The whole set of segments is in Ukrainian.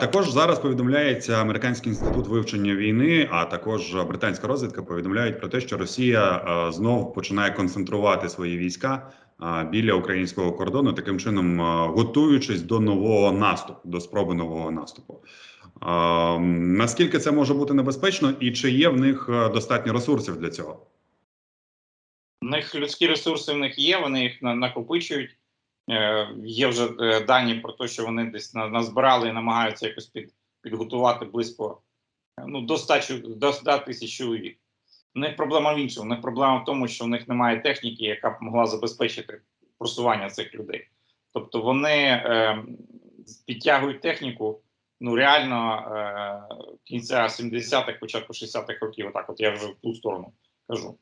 Також зараз повідомляється Американський інститут вивчення війни, а також британська розвідка повідомляють про те, що Росія е, знов починає концентрувати свої війська е, біля українського кордону, таким чином е, готуючись до нового наступу, до спроби нового наступу. Наскільки це може бути небезпечно, і чи є в них достатньо ресурсів для цього? У них людські ресурси в них є, вони їх на- накопичують. Е, є вже е, дані про те, що вони десь на- назбирали і намагаються якось під, підготувати близько е, ну, до 100, до 100 тисяч чоловік. У них проблема в іншому. У них проблема в тому, що в них немає техніки, яка б могла забезпечити просування цих людей. Тобто вони е, підтягують техніку. Ну реально е, кінця 70-х, початку 60-х років, отак от я вже в ту сторону кажу.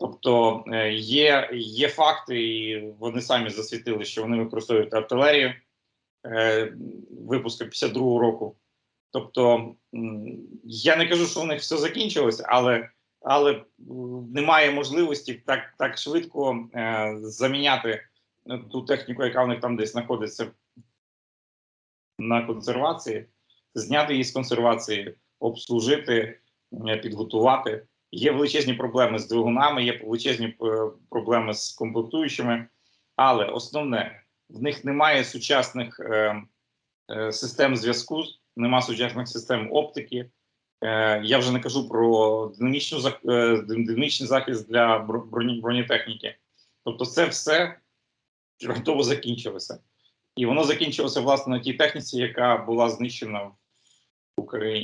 Тобто е, є, є факти, і вони самі засвітили, що вони використовують артилерію е, випуску 52-го року. Тобто я не кажу, що у них все закінчилось, але, але немає можливості так, так швидко е, заміняти е, ту техніку, яка в них там десь знаходиться на консервації, зняти її з консервації, обслужити, е, підготувати. Є величезні проблеми з двигунами, є величезні е, проблеми з комплектуючими, але основне в них немає сучасних е, е, систем зв'язку, немає сучасних систем оптики. Е, я вже не кажу про динамічну е, динамічний захист для броні, бронетехніки. Тобто, це все чудово закінчилося. І воно закінчилося власне на тій техніці, яка була знищена в Україні.